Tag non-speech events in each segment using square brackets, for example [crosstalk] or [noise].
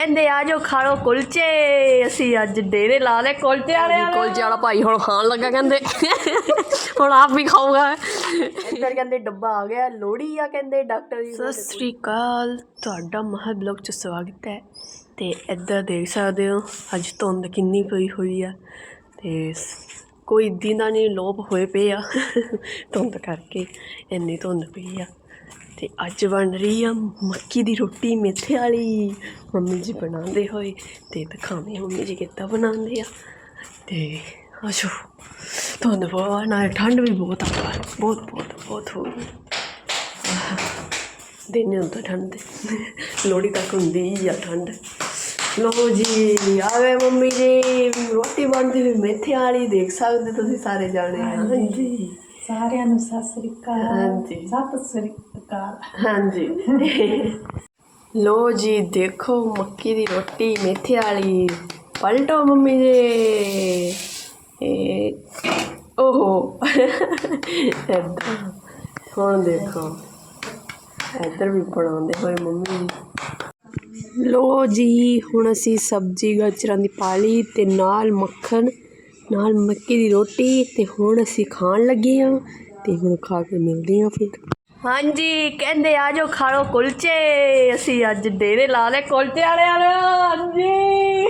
ਕਹਿੰਦੇ ਆ ਜੋ ਖਾ ਲੋ ਕੁਲਚੇ। ਅਸੀਂ ਅੱਜ ਡੇਰੇ ਲਾ ਲੈ ਕੁਲਚੇ ਵਾਲੇ ਕੁਲਚੇ ਵਾਲਾ ਭਾਈ ਹੁਣ ਖਾਣ ਲੱਗਾ ਕਹਿੰਦੇ। ਹੁਣ ਆਪ ਵੀ ਖਾਊਗਾ। ਇੱਧਰ ਕਹਿੰਦੇ ਡੱਬਾ ਆ ਗਿਆ ਲੋੜੀ ਆ ਕਹਿੰਦੇ ਡਾਕਟਰ ਜੀ ਸਤਿ ਸ੍ਰੀ ਅਕਾਲ ਤੁਹਾਡਾ ਮਹਾ ਬਲੌਗ ਚ ਸਵਾਗਤ ਹੈ। ਤੇ ਇੱਧਰ ਦੇਖ ਸਕਦੇ ਹੋ ਅੱਜ ਧੁੰਦ ਕਿੰਨੀ ਪਈ ਹੋਈ ਆ। ਤੇ ਕੋਈ ਦਿਨਾਂ ਨਹੀਂ ਲੋਪ ਹੋਏ ਪਏ ਆ ਧੁੰਦ ਕਰਕੇ ਇੰਨੀ ਧੁੰਦ ਪਈ ਆ। ਤੇ ਅੱਜ ਬਣ ਰਹੀ ਆ ਮੱਕੀ ਦੀ ਰੋਟੀ ਮੇਥੇ ਵਾਲੀ। ਮੰਮੀ ਜੀ ਬਣਾਉਂਦੇ ਹੋਏ ਤੇ ਦਿਖਾਉਂਦੇ ਮੰਮੀ ਜੀ ਕਿੱਦਾਂ ਬਣਾਉਂਦੇ ਆ। ਤੇ ਆਜੋ, ਧੁੰਦ ਬਹੁਤ ਨਾ ਠੰਡ ਵੀ ਬਹੁਤ ਆ। ਬਹੁਤ ਬਹੁਤ ਬਹੁਤ ਹੋ ਗਈ। ਦਿਨ ਹੁੰਦਾ ਠੰਡ ਲੋੜੀ ਤੱਕ ਹੁੰਦੀ ਆ ਠੰਡ। ਲੋ ਜੀ, ਆ ਗਏ ਮੰਮੀ ਜੀ। ਰੋਟੀ ਬਣਦੀ ਵੀ ਮੇਥੇ ਵਾਲੀ, ਦੇਖ ਸਕਦੇ ਤੁਸੀਂ ਸਾਰੇ ਜਾਣੇ। ਹਾਂਜੀ। ਸਾਰਿਆਂ ਨੂੰ ਸਤਿ ਸ੍ਰੀ ਅਕਾਲ। ਹਾਂਜੀ। ਸਤਿ ਸ੍ਰੀ ਅਕਾਲ। ਹਾਂਜੀ। [laughs] ਲੋ ਜੀ ਦੇਖੋ ਮੱਕੀ ਦੀ ਰੋਟੀ ਮੇਥੇ ਵਾਲੀ ਪਲਟੋ ਮੰਮੀ ਜੀ। ਇਹ ਓਹੋ। ਏਦਾਂ। ਹੁਣ ਦੇਖੋ। ਇੱਧਰ ਵੀ ਬਣਾਉਂਦੇ ਹੋਏ ਮੰਮੀ ਜੀ। ਲੋ ਜੀ ਹੁਣ ਅਸੀਂ ਸਬਜ਼ੀ ਗਾਜਰਾਂ ਦੀ ਪਾ ਲਈ ਤੇ ਨਾਲ ਮੱਖਣ ਨਾਲ ਮੱਕੀ ਦੀ ਰੋਟੀ ਤੇ ਹੁਣ ਅਸੀਂ ਖਾਣ ਲੱਗੇ ਹਾਂ ਤੇ ਹੁਣ ਖਾ ਕੇ ਮਿਲਦੇ ਹਾਂ ਫਿਰ। ਹਾਂਜੀ, ਕਹਿੰਦੇ ਆ ਜਾਓ ਖਾ ਲੋ ਕੁਲਚੇ। ਅਸੀਂ ਅੱਜ ਡੇਰੇ ਲਾ ਲਏ ਕੁਲਚੇ ਵਾਲੇ ਵਾਲੇ ਹਾਂਜੀ।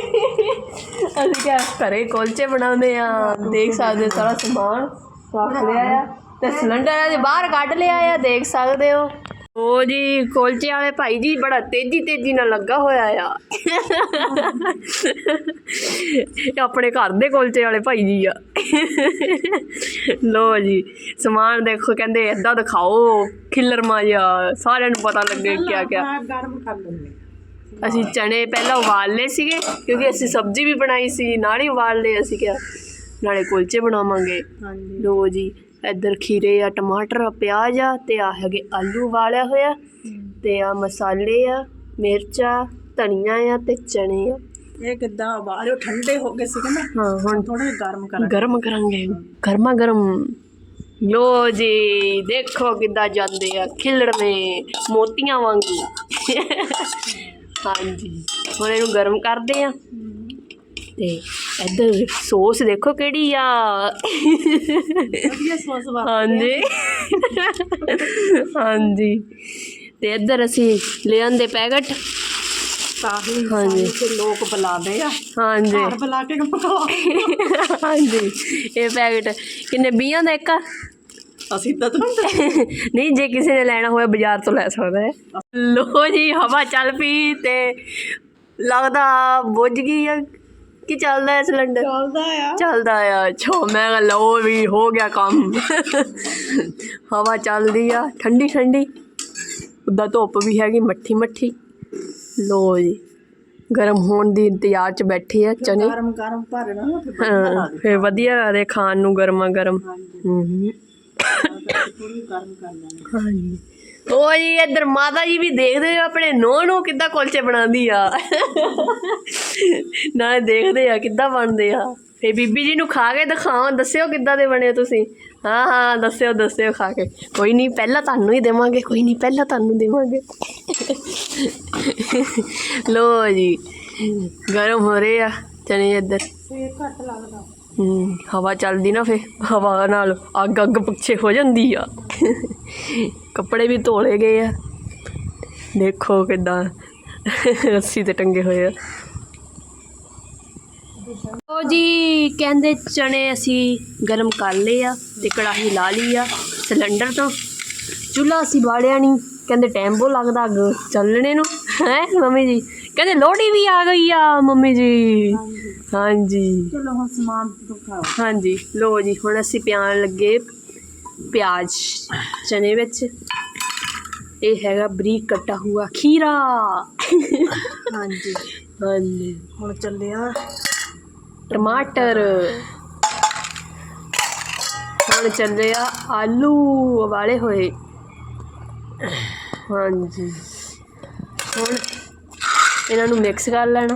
ਅਸੀਂ ਕਿਹਾ ਘਰੇ ਕੁਲਚੇ ਬਣਾਉਂਦੇ ਆ ਦੇਖ ਸਕਦੇ ਹੋ ਸਾਰਾ ਸਮਾਨ ਰੱਖ ਲਿਆ ਆ ਤੇ ਸਿਲੰਡਰ ਅਜੇ ਬਾਹਰ ਕੱਢ ਲਿਆ ਆ, ਦੇਖ ਸਕਦੇ ਹੋ। ਉਹ ਜੀ ਕੁਲਚੇ ਵਾਲੇ ਭਾਈ ਜੀ ਬੜਾ ਤੇਜ਼ੀ ਤੇਜ਼ੀ ਨਾਲ ਲੱਗਾ ਹੋਇਆ ਆ। ਇਹ ਆਪਣੇ ਘਰ ਦੇ ਕੁਲਚੇ ਵਾਲੇ ਭਾਈ ਜੀ ਆ। ਲੋ ਜੀ ਸਮਾਨ ਦੇਖੋ ਕਹਿੰਦੇ ਏਦਾਂ ਦਿਖਾਓ ਖਿੱਲਰਮਾ ਜਿਹਾ ਸਾਰਿਆਂ ਨੂੰ ਪਤਾ ਲੱਗੇ ਕਿਆ ਕਿਆ ਅਸੀਂ ਚਨੇ ਪਹਿਲਾਂ ਉਬਾਲ ਲਏ ਸੀਗੇ ਕਿਉਂਕਿ ਅਸੀਂ ਸਬਜ਼ੀ ਵੀ ਬਣਾਈ ਸੀ ਨਾਲ ਹੀ ਉਬਾਲ ਲਏ ਅਸੀਂ ਕਿਹਾ ਨਾਲੇ ਕੁਲਚੇ ਬਣਾਵਾਂਗੇ। ਲੋ ਜੀ ਇੱਧਰ ਖੀਰੇ ਆ ਟਮਾਟਰ ਆ ਪਿਆਜ਼ ਆ ਤੇ ਆ ਹੈਗੇ ਆਲੂ ਉਬਾਲਿਆ ਹੋਇਆ ਤੇ ਆ ਮਸਾਲੇ ਆ ਮਿਰਚਾ ਧਨੀਆ ਆ ਤੇ ਚਨੇ ਆ। ਇਹ ਕਿੱਦਾਂ ਬਾਹਰੋਂ ਠੰਡੇ ਹੋ ਗਏ ਸੀਗੇ ਨਾ ਹਾਂ ਹੁਣ ਥੋੜਾ ਗਰਮ ਕਰਾਂਗੇ। ਗਰਮ ਕਰਾਂਗੇ। ਗਰਮਾ ਗਰਮ। ਲੋ ਜੀ ਦੇਖੋ ਕਿੱਦਾਂ ਜਾਂਦੇ ਆ ਖਿਲੜਵੇਂ ਮੋਤੀਆਂ ਵਾਂਗੂ। ਹਾਂਜੀ ਹੁਣ ਇਹਨੂੰ ਗਰਮ ਕਰਦੇ ਆ। ਤੇ ਇੱਧਰ ਸੌਸ ਦੇਖੋ ਕਿਹੜੀ ਆ। ਵਧੀਆ ਸੌਸ ਹਾਂਜੀ। ਹਾਂਜੀ। ਤੇ ਇੱਧਰ ਅਸੀਂ ਲੈ ਆਂਦੇ ਪੈਕਟ ਕਾਹੀ ਹਾਂਜੀ। ਤੇ ਲੋਕ ਬੁਲਾਦੇ ਆ। ਹਾਂਜੀ। ਘਰ ਬੁਲਾ ਕੇ ਪਕਾ ਹਾਂਜੀ। ਇਹ ਪੈਕਟ ਕਿੰਨੇ 20 ਦਾ ਇੱਕ ਆ? ਅਸੀਂ ਤਾਂ ਤੁਹਾਨੂੰ ਨਹੀਂ ਜੇ ਕਿਸੇ ਨੇ ਲੈਣਾ ਹੋਇਆ ਬਾਜ਼ਾਰ ਤੋਂ ਲੈ ਸਕਦਾ ਹੈ। ਲੋ ਜੀ ਹਵਾ ਚੱਲ ਪਈ ਤੇ ਲੱਗਦਾ ਬੁੱਝ ਗਈ ਆ। ਕਿ ਚੱਲਦਾ ਹੈ ਸਿਲੰਡਰ? ਚੱਲਦਾ ਆ। ਚੱਲਦਾ ਆ। ਛੋ ਮੈਂ ਕਿਹਾ ਲਓ ਵੀ ਹੋ ਗਿਆ ਕੰਮ। ਹਵਾ ਚੱਲਦੀ ਆ ਠੰਡੀ ਠੰਡੀ। ਉੱਦਾਂ ਧੁੱਪ ਵੀ ਹੈਗੀ ਮੱਠੀ ਮੱਠੀ। ਲੋ ਜੀ ਗਰਮ ਹੋਣ ਦੀ ਇੰਤਜ਼ਾਰ 'ਚ ਬੈਠੇ ਆ ਚਨੇ। ਗਰਮ ਗਰਮ ਭਰਨਾ ਨਾ ਫਿਰ ਹਾਂ ਫਿਰ ਵਧੀਆ ਦੇ ਖਾਣ ਨੂੰ ਗਰਮਾ ਗਰਮ ਹੂੰ ਹੂੰ। ਥੋੜੀ ਗਰਮ ਕਰ ਲੈਣੀ। ਹਾਂਜੀ। ਉਹ ਜੀ, ਇੱਧਰ ਮਾਤਾ ਜੀ ਵੀ ਦੇਖਦੇ ਆ, ਆਪਣੇ ਨੋਹ ਨੂੰ ਕਿੱਦਾਂ ਕੁਲਚੇ ਬਣਾਉਂਦੀ ਆ। ਨਾ ਦੇਖਦੇ ਆ ਕਿੱਦਾਂ ਬਣਦੇ ਆ। ਫੇ ਬੀਬੀ ਜੀ ਨੂੰ ਖਾ ਕੇ ਦਿਖਾਓ ਦੱਸਿਓ ਕਿੱਦਾਂ ਦੇ ਬਣੇ ਤੁਸੀਂ। ਹਾਂ ਹਾਂ, ਦੱਸਿਓ ਦੱਸਿਓ ਖਾ ਕੇ। ਕੋਈ ਨਹੀਂ, ਪਹਿਲਾਂ ਤੁਹਾਨੂੰ ਹੀ ਦੇਵਾਂਗੇ, ਕੋਈ ਨਹੀਂ, ਪਹਿਲਾਂ ਤੁਹਾਨੂੰ ਦੇਵਾਂਗੇ। ਲੋ ਜੀ, ਗਰਮ ਹੋ ਰਹੇ ਆ ਚਣੇ ਇੱਧਰ। ਫੇਰ ਘੱਟ ਲੱਗਦਾ। ਹੂੰ। ਹਵਾ ਚੱਲਦੀ ਨਾ ਫੇ ਹਵਾ ਨਾਲ ਅੱਗ ਅੱਗ ਪਿੱਛੇ ਹੋ ਜਾਂਦੀ ਆ। [laughs] ਕੱਪੜੇ ਵੀ ਧੋਲੇ ਗਏ ਆ। ਦੇਖੋ ਕਿਦਾਂ ਰੱਸੀ ਤੇ ਟੰਗੇ ਹੋਏ ਆ। ਉਹ ਜੀ ਕਹਿੰਦੇ ਚਣੇ ਅਸੀਂ ਗਰਮ ਕਰ ਲਏ ਆ ਤੇ ਕੜਾਹੀ ਲਾ ਲਈ ਆ ਸਿਲੰਡਰ ਤੋਂ। ਚੁੱਲ੍ਹਾ ਅਸੀਂ ਬਾਲਿਆ ਨਹੀਂ ਕਹਿੰਦੇ ਟਾਈਮ ਬਹੁਤ ਲੱਗਦਾ ਅੱਗ ਚੱਲਣੇ ਨੂੰ। ਹੈ ਮੰਮੀ ਜੀ? ਕਹਿੰਦੇ ਲੋਹੜੀ ਵੀ ਆ ਗਈ ਆ ਮੰਮੀ ਜੀ। ਹਾਂਜੀ। ਚਲੋ ਹੁਣ ਸਮਾਨ ਦਿਖਾਓ ਹਾਂਜੀ ਲੋ ਜੀ ਹੁਣ ਅਸੀਂ ਪਿਆਣ ਲੱਗੇ ਪਿਆਜ਼ ਚਨੇ ਵਿੱਚ। ਇਹ ਹੈਗਾ ਬਰੀਕ ਕੱਟਾ ਹੁਆ ਖੀਰਾ। ਹਾਂਜੀ। ਹਾਂਜੀ। ਹੁਣ ਚੱਲਿਆ ਟਮਾਟਰ। ਹੁਣ ਚੱਲੇ ਆ ਆਲੂ ਉਬਾਲੇ ਹੋਏ। ਹਾਂਜੀ। ਹੁਣ ਇਹਨਾਂ ਨੂੰ ਮਿਕਸ ਕਰ ਲੈਣਾ।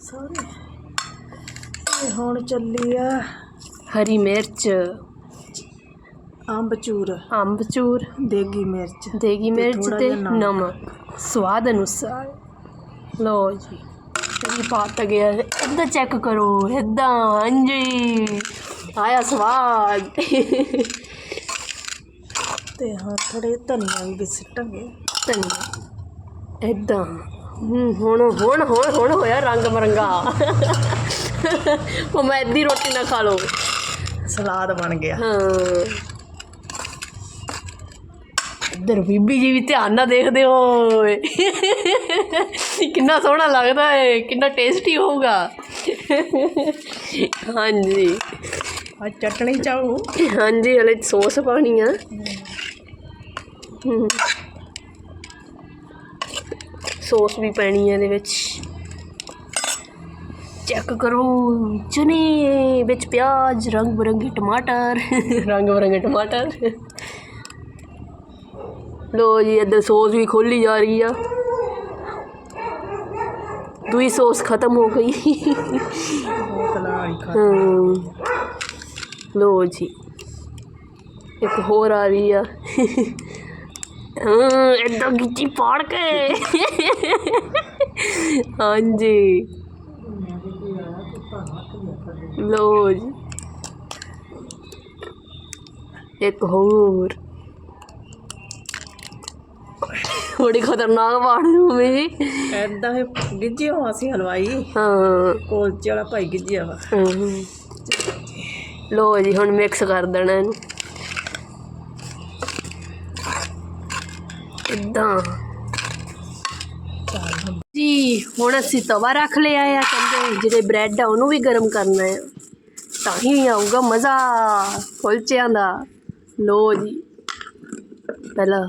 ਸਾਰੇ ਤੇ ਹੁਣ ਚੱਲੀ ਆ ਹਰੀ ਮਿਰਚ ਅੰਬ ਚੂਰ। ਅੰਬਚੂਰ ਦੇਗੀ ਮਿਰਚ। ਦੇਗੀ ਮਿਰਚ ਥੋੜ੍ਹਾ ਤੇ ਜਿਹਾ ਨਮਕ। ਨਮਕ। ਸਵਾਦ ਅਨੁਸਾਰ। ਲੋ ਜੀ। ਇਹ ਪਾਤ ਗਿਆ। ਇੱਧਰ ਚੈੱਕ ਕਰੋ। ਇੱਦਾਂ ਹਾਂਜੀ। ਆਇਆ ਸਵਾਦ। ਤੇ ਹਾਂ ਥੋੜੇ ਧਨੀਆ ਵੀ ਸਿੱਟਾਂਗੇ ਧਨੀਆ। ਇੱਦਾਂ। ਹੂੰ, ਹੁਣ ਹੁਣ ਹੁਣ ਹੁਣ ਹੋਇਆ ਰੰਗ ਮਰੰਗਾ। ਉਹ ਮੈਂ ਅੱਧੀ ਰੋਟੀ ਨਾ ਖਾ ਲਓ ਸਲਾਦ ਬਣ ਗਿਆ। ਹਾਂ। ਇੱਧਰ ਬੀਬੀ ਜੀ ਵੀ ਧਿਆਨ ਨਾਲ ਦੇਖਦੇ ਓਏ। ਕਿੰਨਾ ਸੋਹਣਾ ਲੱਗਦਾ ਹੈ ਕਿੰਨਾ ਟੇਸਟੀ ਹੋਊਗਾ। ਹਾਂਜੀ। ਆ ਚਟਣੀ ਚਾਹੂ? ਹਾਂਜੀ ਹਲੇ ਸੌਸ ਪਾਣੀ ਆ। ਹਮ। ਸੌਸ ਵੀ ਪੈਣੀ ਹੈ ਇਹਦੇ ਵਿੱਚ। ਚੈੱਕ ਕਰੋ, ਚਨੇ ਵਿੱਚ ਪਿਆਜ਼ ਰੰਗ ਬਰੰਗੇ ਟਮਾਟਰ ਰੰਗ ਬਰੰਗੇ ਟਮਾਟਰ। ਲੋ ਜੀ, ਇੱਧਰ ਸੌਸ ਵੀ ਖੋਲੀ ਜਾ ਰਹੀ ਆ। ਦੂਈ ਸੌਸ ਖਤਮ ਹੋ ਗਈ। ਬਹੁਤ ਲਾਈ ਲੋ ਜੀ, ਇੱਕ ਹੋਰ ਆ ਰਹੀ ਆ। ਏਦਾਂ ਗਿੱਚੀ ਪਾੜ ਕੇ। ਹਾਂਜੀ। ਲੋ ਜੀ। ਇੱਕ ਹੋਰ। ਬੜੀ ਖਤਰਨਾਕ ਬਾੜ ਨੂੰ ਜੀ ਐਦਾਂ ਹੀ ਗਿੱਜੇ ਹੋ ਅਸੀਂ ਹਲਵਾਈ। ਹਾਂ। ਕੋਲਚੇ ਵਾਲਾ ਭਾਈ ਗਿੱਜਿਆ ਵਾ। ਹਮ। ਲੋ ਜੀ ਹੁਣ ਮਿਕਸ ਕਰ ਦੇਣਾ ਇਹਨੂੰ। ਇਦਾਂ ਜੀ, ਹੁਣ ਅਸੀਂ ਤਵਾ ਰੱਖ ਲਿਆ ਆ, ਕਹਿੰਦੇ ਜਿਹੜੇ ਬ੍ਰੈਡ ਆ, ਉਹਨੂੰ ਵੀ ਗਰਮ ਕਰਨਾ ਆ। ਤਾਂ ਹੀ ਆਊਗਾ ਮਜ਼ਾ ਕੁਲਚਿਆਂ ਦਾ। ਲੋ ਜੀ, ਪਹਿਲਾਂ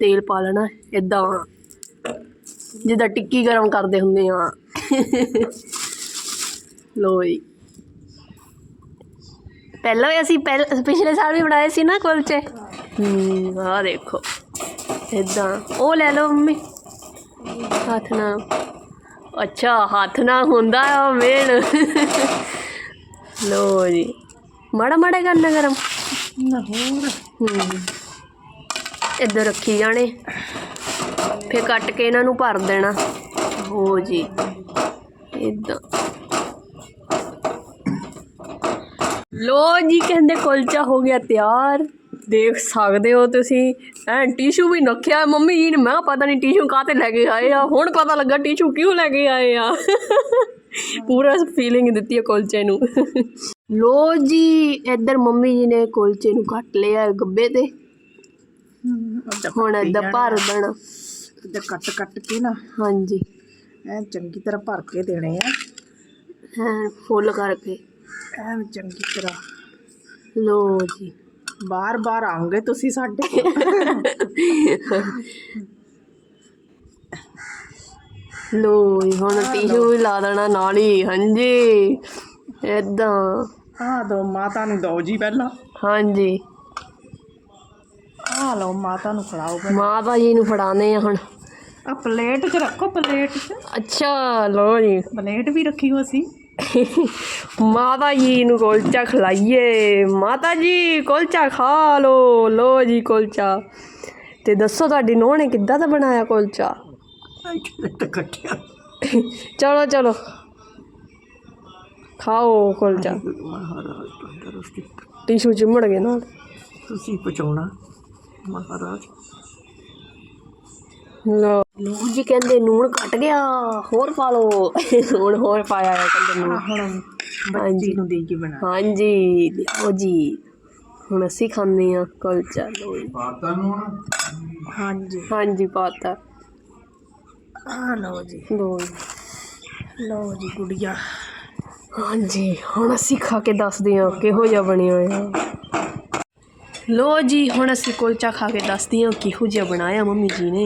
ਤੇਲ ਪਾ ਲੈਣਾ ਇਦਾਂ ਜਿੱਦਾਂ ਟਿੱਕੀ ਗਰਮ ਕਰਦੇ ਹੁੰਦੇ ਆ। ਲੋ ਜੀ। ਪਹਿਲਾਂ ਵੀ ਅਸੀਂ ਪਹਿਲ, ਪਿਛਲੇ ਸਾਲ ਵੀ ਬਣਾਏ ਸੀ ਨਾ ਕੁਲਚੇ? ਹੂੰ, ਆਹ ਦੇਖੋ। ਇਦਾਂ ਉਹ ਲੈ ਲਓ ਮੰਮੀ। ਹੱਥ ਨਾਲ ਅੱਛਾ ਹੱਥ ਨਾਲ ਹੁੰਦਾ ਆ ਵੇਣ ਲੋ ਜੀ। ਮਾੜਾ ਮਾੜਾ ਕਰਨਾ ਗਰਮ। ਹੋਰ। ਹੂੰ। ਇੱਧਰ ਰੱਖੀ ਜਾਣੇ। ਫਿਰ ਕੱਟ ਕੇ ਇਹਨਾਂ ਨੂੰ ਭਰ ਦੇਣਾ। ਹੋ ਜੀ। ਇਦਾਂ ਲੋ ਜੀ ਕਹਿੰਦੇ ਕੁਲਚਾ ਹੋ ਗਿਆ ਤਿਆਰ। ਦੇਖ ਸਕਦੇ ਹੋ ਤੁਸੀਂ। ਐ ਟਿਸ਼ੂ ਵੀ ਨੱਖਿਆ। ਮੰਮੀ ਜੀ ਨੇ ਮੈਂ ਕਿਹਾ ਪਤਾ ਨਹੀਂ ਟਿਸ਼ੂ ਕਾਹਤੇ ਲੈ ਕੇ ਆਏ ਆ। ਹੁਣ ਪਤਾ ਲੱਗਾ ਟਿਸ਼ੂ ਕਿਉਂ ਲੈ ਕੇ ਆਏ ਆ। ਪੂਰਾ ਫੀਲਿੰਗ ਦਿੱਤੀ ਹੈ ਕੁਲਚੇ ਨੂੰ। ਲੋ ਜੀ ਇੱਧਰ ਮੰਮੀ ਜੀ ਨੇ ਕੁਲਚੇ ਨੂੰ ਕੱਟ ਲਿਆ ਗੱਬੇ ਤੇ। ਹੁਣ ਏਦਾਂ ਭਰ ਦੇਣਾ। ਤੇ ਕੱਟ ਕੱਟ ਕੇ ਨਾ ਹਾਂਜੀ। ਐ ਚੰਗੀ ਤਰ੍ਹਾਂ ਭਰ ਕੇ ਦੇਣੇ ਆ। ਹੈ ਫੁੱਲ ਕਰਕੇ। ਐ ਚੰਗੀ ਤਰ੍ਹਾਂ। ਲੋ ਜੀ। ਬਾਰ ਬਾਰ ਆਉਂਗੇ ਤੁਸੀਂ ਸਾਡੇ। ਲੋ ਹੁਣ ਟਿਸ਼ੂ ਵੀ ਲਾ ਦੇਣਾ ਨਾਲ ਹੀ ਹਾਂਜੀ। ਏਦਾਂ। ਆਹ ਦੋ ਮਾਤਾ ਨੂੰ ਦੋ ਜੀ ਪਹਿਲਾਂ। ਹਾਂਜੀ। ਆਹ ਲਓ ਮਾਤਾ ਨੂੰ ਫੜਾਓ ਪਹਿਲਾਂ। ਮਾਤਾ ਜੀ ਨੂੰ ਫੜਾਣੇ ਆ ਹੁਣ। ਆ ਪਲੇਟ 'ਚ ਰੱਖੋ ਪਲੇਟ 'ਚ। ਅੱਛਾ ਲੋ ਜੀ। ਪਲੇਟ ਵੀ ਰੱਖੀ ਹੋ ਅਸੀਂ ਮਾਤਾ ਜੀ ਨੂੰ ਕੁਲਚਾ ਖਿਲਾਈਏ ਮਾਤਾ ਜੀ ਕੁਲਚਾ ਖਾ ਲੋ ਲੋ ਜੀ ਕੁਲਚਾ ਤੇ ਦੱਸੋ ਤੁਹਾਡੀ ਨੂੰਹ ਨੇ ਕਿੱਦਾਂ ਦਾ ਬਣਾਇਆ ਕੁਲਚਾ ਤੇ ਕੱਟਿਆ ਚਲੋ ਚਲੋ ਖਾਓ ਕੁਲਚਾ ਮਹਾਰਾਜ ਤੰਦਰੁਸਤੀ ਟਿਸ਼ੂ ਚਿਮੜ ਗਏ ਨਾਲ ਤੁਸੀਂ ਪਹੁੰਚਾਉਣਾ ਮਹਾਰਾਜ ਲੋ ਲੋ ਜੀ ਕਹਿੰਦੇ ਨੂਣ ਘਟ ਗਿਆ ਹੋਰ ਪਾ ਲਓ। ਹੁਣ ਹੋਰ ਪਾਇਆ ਹੈ ਕਹਿੰਦੇ ਨੂਣ। ਹੁਣ ਬੱਚੀ ਨੂੰ ਦੇ ਕੇ ਬਣਾ। ਹਾਂਜੀ ਲਿਆਓ ਜੀ। ਹੁਣ ਅਸੀਂ ਖਾਂਦੇ ਆ ਕੁਲਚਾ ਲੋ ਜੀ ਹਾਂਜੀ। ਹਾਂਜੀ ਪਾਤਾ। ਆਹ ਲਓ ਜੀ। ਲੋ ਜੀ ਲਓ ਜੀ ਗੁੜੀਆ। ਹਾਂਜੀ ਹੁਣ ਅਸੀਂ ਖਾ ਕੇ ਦੱਸਦੇ ਹਾਂ ਕਿਹੋ ਜਿਹਾ ਬਣਿਆ ਆ ਲੋ ਜੀ ਹੁਣ ਅਸੀਂ ਕੁਲਚਾ ਖਾ ਕੇ ਦੱਸਦੇ ਹਾਂ ਕਿਹੋ ਜਿਹਾ ਬਣਾਇਆ ਮੰਮੀ ਜੀ ਨੇ।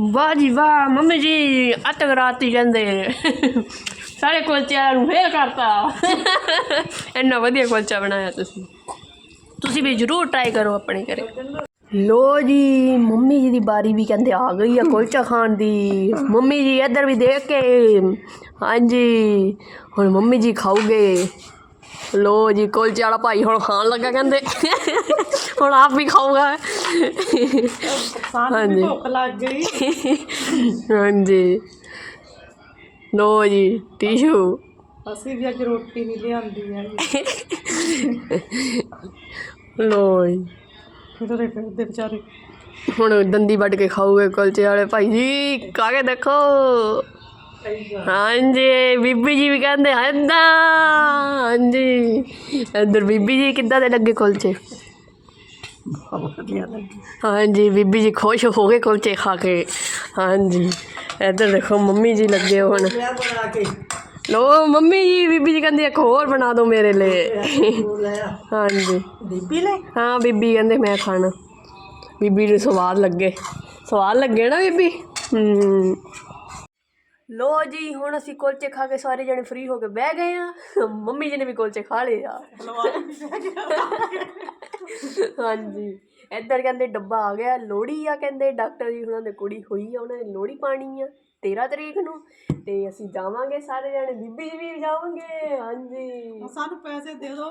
ਵਾਹ ਜੀ ਵਾਹ, ਮੰਮੀ ਜੀ ਅਤਕ ਰਾਤੀ ਕਹਿੰਦੇ ਸਾਰੇ ਕੁਲਚਿਆਂ ਨੂੰ ਫੇਲ ਕਰਤਾ। ਇੰਨਾ ਵਧੀਆ ਕੁਲਚਾ ਬਣਾਇਆ ਤੁਸੀਂ। ਤੁਸੀਂ ਵੀ ਜ਼ਰੂਰ ਟਰਾਈ ਕਰੋ ਆਪਣੇ ਘਰੇ। ਲੋ ਜੀ, ਮੰਮੀ ਜੀ ਦੀ ਬਾਰੀ ਵੀ ਕਹਿੰਦੇ ਆ ਗਈ ਆ ਕੁਲਚਾ ਖਾਣ ਦੀ। ਮੰਮੀ ਜੀ ਇੱਧਰ ਵੀ ਦੇਖ ਕੇ। ਹਾਂਜੀ, ਹੁਣ ਮੰਮੀ ਜੀ ਖਾਓਗੇ ਲੋ ਜੀ ਕੁਲਚੇ ਵਾਲਾ ਭਾਈ ਹੁਣ ਖਾਣ ਲੱਗਾ ਕਹਿੰਦੇ। ਹੁਣ ਆਪ ਵੀ ਖਾਊਗਾ। ਵੀ ਭੁੱਖ ਲੱਗ ਗਈ। ਹਾਂਜੀ। ਲੋ ਜੀ ਟਿਸ਼ੂ। ਅਸੀਂ ਵੀ ਅੱਜ ਰੋਟੀ ਨਹੀਂ ਲਿਆਂਦੀ ਹੈ ਲੋ ਜੀ। ਫਿਰਦੇ ਫਿਰਦੇ ਵਿਚਾਰੇ ਹੁਣ ਦੰਦੀ ਵੱਢ ਕੇ ਖਾਊਗੇ ਕੁਲਚੇ ਵਾਲੇ ਭਾਈ ਜੀ। ਖਾ ਕੇ ਦੇਖੋ। ਹਾਂਜੀ, ਬੀਬੀ ਜੀ ਵੀ ਕਹਿੰਦੇ ਏਦਾਂ ਹਾਂਜੀ। ਇੱਧਰ ਬੀਬੀ ਜੀ ਕਿੱਦਾਂ ਦੇ ਲੱਗੇ ਕੁਲਚੇ? ਹਾਂਜੀ, ਬੀਬੀ ਜੀ ਖੁਸ਼ ਹੋ ਗਏ ਕੁਲਚੇ ਖਾ ਕੇ। ਹਾਂਜੀ, ਇੱਧਰ ਦੇਖੋ, ਮੰਮੀ ਜੀ ਲੱਗੇ ਹੁਣ। ਲੋ, ਮੰਮੀ ਜੀ, ਬੀਬੀ ਜੀ ਕਹਿੰਦੀ, ਇੱਕ ਹੋਰ ਬਣਾ ਦਿਓ ਮੇਰੇ ਲਈ। ਹਾਂਜੀ। ਬੀਬੀ ਲੈ ਹਾਂ, ਬੀਬੀ ਕਹਿੰਦੇ, ਮੈਂ ਖਾਣਾ। ਬੀਬੀ ਨੂੰ ਸਵਾਦ ਲੱਗੇ। ਸਵਾਦ ਲੱਗੇ ਨਾ ਬੀਬੀ? ਹੂੰ। ਲੋ ਜੀ ਹੁਣ ਅਸੀਂ ਕੁਲਚੇ ਖਾ ਕੇ ਸਾਰੇ ਜਣੇ ਫ੍ਰੀ ਹੋ ਕੇ ਬਹਿ ਗਏ ਆ ਮੰਮੀ ਜੀ ਨੇ ਵੀ ਕੁਲਚੇ ਖਾ ਲਏ ਆ। ਹਾਂਜੀ। ਇੱਧਰ ਕਹਿੰਦੇ ਡੱਬਾ ਆ ਗਿਆ ਲੋਹੜੀ ਆ ਕਹਿੰਦੇ ਡਾਕਟਰ ਜੀ ਉਹਨਾਂ ਦੇ ਕੁੜੀ ਹੋਈ ਆ ਉਹਨਾਂ ਨੇ ਲੋਹੜੀ ਪਾਣੀ ਆ 13 ਤਰੀਕ ਨੂੰ। ਤੇ ਅਸੀਂ ਜਾਵਾਂਗੇ ਸਾਰੇ ਜਣੇ ਬੀਬੀ ਜੀ ਵੀ ਜਾਵਾਂਗੇ ਹਾਂਜੀ। ਸਾਨੂੰ ਪੈਸੇ ਦੇ ਦਿਓ।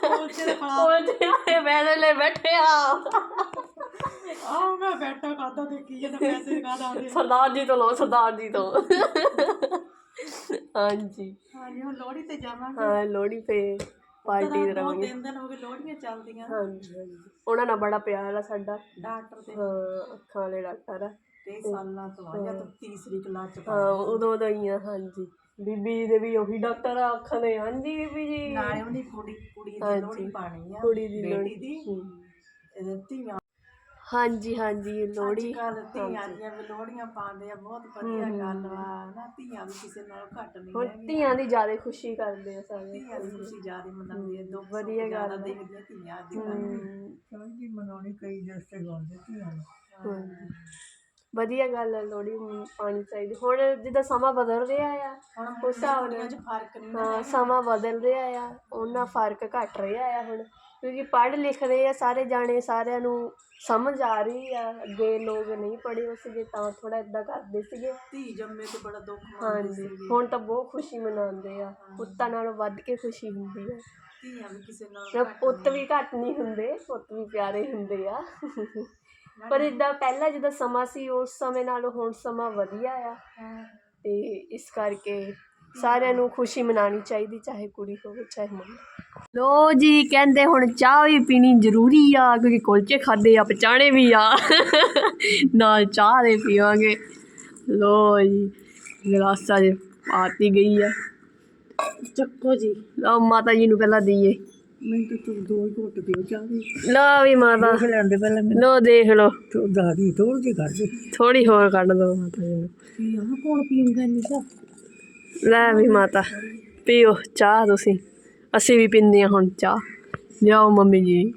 ਕੋਲਚੇ [laughs] ਖਲਾ ਕੁਲਚੇ ਵਾਲੇ ਪੈਸੇ ਲੈ ਬੈਠੇ ਆ। ਬੈਠਾ ਖਾਦਾ ਦੇਖੀ ਜਾਂਦਾ ਪੈਸੇ [laughs] ਕਾਹਦਾ ਆਉਂਦੇ ਸਰਦਾਰ ਜੀ ਤੋਂ ਲਓ ਸਰਦਾਰ ਜੀ ਤੋਂ। ਹਾਂਜੀ। ਹਾਂਜੀ ਹੁਣ ਲੋਹੜੀ ਤੇ ਜਾਵਾਂਗੇ। ਹਾਂ ਲੋਹੜੀ ਤੇ ਪਾਰਟੀ ਦੇ ਦੋ ਰਵਾਂਗੇ ਤਿੰਨ ਦਿਨ ਹੋ ਗਏ ਲੋਹੜੀਆਂ ਚੱਲਦੀਆਂ। ਹਾਂਜੀ ਹਾਂਜੀ। ਉਹਨਾਂ ਨਾਲ ਬੜਾ ਪਿਆਰ ਆ ਸਾਡਾ। ਡਾਕਟਰ ਤੇ ਹਾਂ ਅੱਖਾਂ ਵਾਲੇ ਡਾਕਟਰ ਆ। ਕਈ ਸਾਲਾਂ ਤੋਂ ਆ ਜਾਂ ਤਾਂ ਤੀਸਰੀ ਕਲਾਸ ਚ ਹਾਂ ਉਦੋਂ ਉਦੋਂ ਹੀ ਆ ਹਾਂਜੀ। ਬੀਬੀ ਦੇ ਵੀ ਉਹੀ ਡਾਕਟਰ ਆ ਅੱਖਾਂ ਦੇ। ਹਾਂਜੀ ਬੀਬੀ ਜੀ। ਨਾਲੇ ਉਹਦੀ ਕੁੜੀ ਕੁੜੀ ਦੀ। ਲੋਹੜੀ ਪਾਣੀ ਆ ਕੁੜੀ ਦੀ ਬੇਟੀ ਦੀ। ਧੀਆਂ ਹਾਂਜੀ ਹਾਂਜੀ ਲੋਹੜੀ। ਕੱਲ ਧੀਆਂ ਦੀਆਂ ਵੀ ਲੋਹੜੀਆਂ ਪਾਉਂਦੇ ਆ ਬਹੁਤ ਵਧੀਆ ਗੱਲ ਵਾ। ਨਾ ਧੀਆਂ ਵੀ ਕਿਸੇ ਨਾਲੋਂ ਘੱਟ ਨਹੀਂ ਹੁਣ ਹੈਗੀਆਂ। ਧੀਆਂ ਦੀ ਜ਼ਿਆਦਾ ਖੁਸ਼ੀ ਕਰਦੇ ਆ ਸਾਰੇ। ਧੀਆਂ ਦੀ ਖੁਸ਼ੀ ਜ਼ਿਆਦਾ ਮਨਾਉਂਦੀ ਦੁੱਖ ਵਧੀਆ ਵਧੀਆ ਗੱਲ ਗੱਲ ਆ। ਦੇਖਦੀਆਂ ਧੀਆਂ ਅੱਜ ਕੱਲ੍ਹ ਹਮ, ਸਮਝੀ ਮਨਾਉਣੀ ਕਈ ਜਸਤੇ ਗਾਉਂਦੇ ਧੀਆਂ ਨੂੰ। ਹਾਂਜੀ। ਵਧੀਆ ਗੱਲ ਹੈ ਲੋਹੜੀ ਪਾਣੀ ਚਾਹੀਦੀ। ਹੁਣ ਜਿੱਦਾਂ ਸਮਾਂ ਬਦਲ ਰਿਹਾ ਆ ਹੁਣ ਉਸ ਹਿਸਾਬ ਨਾਲ ਫ਼ਰਕ ਨਹੀਂ ਹਾਂ ਸਮਾਂ ਬਦਲ ਰਿਹਾ ਆ ਉਹਨਾਂ ਫ਼ਰਕ ਘਟ ਰਿਹਾ ਆ ਹੁਣ। ਕਿਉਂਕਿ ਪੜ੍ਹ ਲਿਖ ਰਹੇ ਆ ਸਾਰੇ ਜਾਣੇ ਸਾਰਿਆਂ ਨੂੰ ਸਮਝ ਆ ਰਹੀ ਆ ਅੱਗੇ ਲੋਕ ਨਹੀਂ ਪੜ੍ਹੇ ਹੋ ਸੀਗੇ ਤਾਂ ਥੋੜਾ ਇਦਾਂ ਕਰਦੇ ਸੀਗੇ। ਧੀ ਜੰਮੇ ਤੇ ਬੜਾ ਦੁੱਖ ਹਾਂਜੀ ਹੁਣ ਤਾਂ ਬਹੁਤ ਖੁਸ਼ੀ ਮਨਾਉਂਦੇ ਆ ਪੁੱਤਾਂ ਨਾਲੋਂ ਵੱਧ ਕੇ ਖੁਸ਼ੀ ਹੁੰਦੀ ਆ। ਧੀਆਂ ਵੀ ਕਿਸੇ ਨਾਲ ਪੁੱਤ ਵੀ ਘੱਟ ਨਹੀਂ ਹੁੰਦੇ ਪੁੱਤ ਵੀ ਪਿਆਰੇ ਹੁੰਦੇ ਆ। ਪਰ ਇਦਾਂ ਪਹਿਲਾਂ ਜਿੱਦਾਂ ਸਮਾਂ ਸੀ, ਉਸ ਸਮੇਂ ਨਾਲੋਂ ਹੁਣ ਸਮਾਂ ਵਧੀਆ ਆ। ਤੇ ਇਸ ਕਰਕੇ ਸਾਰਿਆਂ ਨੂੰ ਖੁਸ਼ੀ ਮਨਾਉਣੀ ਚਾਹੀਦੀ, ਚਾਹੇ ਕੁੜੀ ਹੋਵੇ, ਚਾਹੇ ਮੁੰਡਾ ਲੋ ਜੀ, ਕਹਿੰਦੇ ਹੁਣ ਚਾਹ ਵੀ ਪੀਣੀ ਜ਼ਰੂਰੀ ਆ, ਕਿਉਂਕਿ ਕੁਲਚੇ ਖਾਦੇ ਆ, ਪਚਾਣੇ ਵੀ ਆ। ਨਾਲ ਚਾਹ ਦੇ ਪੀਵਾਂਗੇ। ਲੋ ਜੀ, ਗਲਾਸਾਂ 'ਚ ਆਤੀ ਗਈ ਆ। ਚੱਕੋ ਜੀ, ਲਓ ਮਾਤਾ ਜੀ ਨੂੰ ਪਹਿਲਾਂ ਦਈਏ। ਮੈਨੂੰ ਤਾਂ ਤੂੰ ਦੋ ਹੀ ਘੁੱਟ ਦਿਓ ਚਾਹ ਵੀ। ਲਓ ਵੀ ਮਾਤਾ। ਲੈਂਦੇ ਪਹਿਲਾਂ ਮੈਨੂੰ। ਲੋ ਦੇਖ ਲਓ। ਤੂੰ ਦਾਦੀ ਥੋੜੀ ਜਿਹੀ ਕਰ ਦੇ। ਥੋੜੀ ਹੋਰ ਕੱਢ ਦੋ ਮਾਤਾ ਜੀ ਨੂੰ। ਕੀ ਆ ਕੌਣ ਪੀਂਦਾ ਨਹੀਂ ਤਾਂ ਲੈ ਵੀ ਮਾਤਾ ਪੀਓ ਚਾਹ ਤੁਸੀਂ। ਅਸੀਂ ਵੀ ਪੀਂਦੇ ਹਾਂ ਹੁਣ ਚਾਹ। ਲਿਆਓ ਮੰਮੀ ਜੀ।